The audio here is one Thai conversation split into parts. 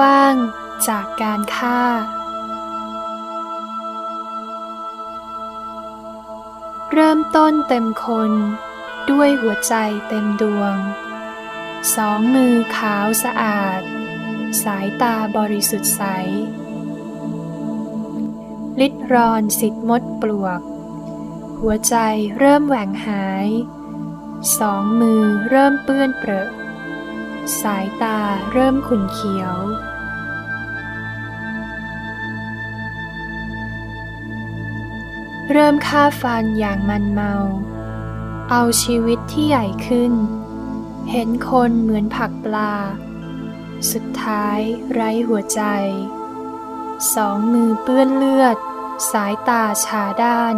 ว่างจากการฆ่า เริ่มต้นเต็มคนด้วยหัวใจเต็มดวง สองมือขาวสะอาด สายตาบริสุทธิ์ใส ลิดรอนสิทธิ์มดปลวก หัวใจเริ่มแหว่งหาย สองมือเริ่มเปื้อนเปรอะ สายตาเริ่มขุ่นเขียว เริ่มฆ่าฟันอย่างมันเมา เอาชีวิตที่ใหญ่ขึ้น เห็นคนเหมือนผักปลา สุดท้ายไร้หัวใจ สองมือเปื้อนเลือด สายตาชาด้าน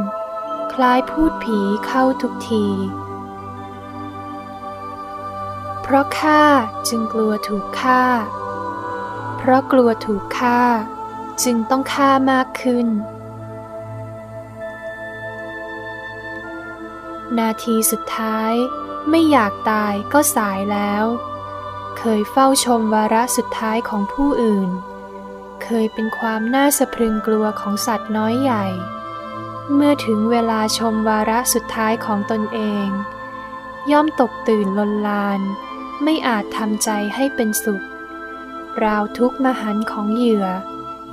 คล้ายพูดผีเข้าทุกที เพราะข้าจึงกลัวถูกฆ่า เพราะกลัวถูกฆ่า จึงต้องฆ่ามากขึ้น นาทีสุดท้ายไม่อยากตายก็สายแล้ว เคยเฝ้าชมวาระสุดท้ายของผู้อื่น เคยเป็นความน่าสะพรึงกลัวของสัตว์น้อยใหญ่ เมื่อถึงเวลาชมวาระสุดท้ายของตนเอง ย่อมตกตื่นลนลาน ไม่อาจทำใจให้เป็นสุข ราวทุกข์มหันต์ของเหยื่อ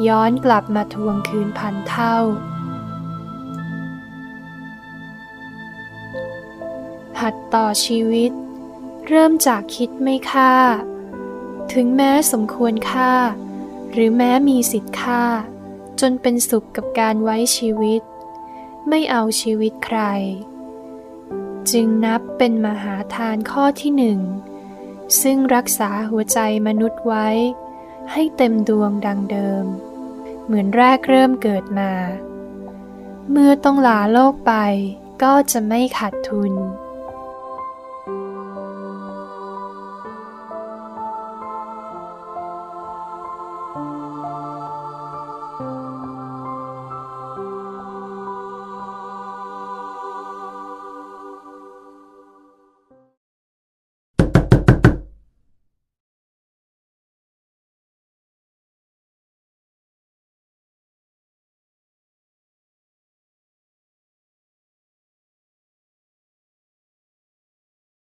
ย้อนกลับมาทวงคืนพันเท่า หัดต่อชีวิต เริ่มจากคิดไม่ฆ่า ถึงแม้สมควรฆ่า หรือแม้มีสิทธิ์ฆ่า จนเป็นสุขกับการไว้ชีวิต ไม่เอาชีวิตใคร จึงนับเป็นมหาทานข้อที่หนึ่ง ซึ่งรักษาหัวใจมนุษย์ไว้ ให้เต็มดวงดังเดิม เหมือนแรกเริ่มเกิดมา เมื่อต้องลาโลกไปก็จะไม่ขาดทุน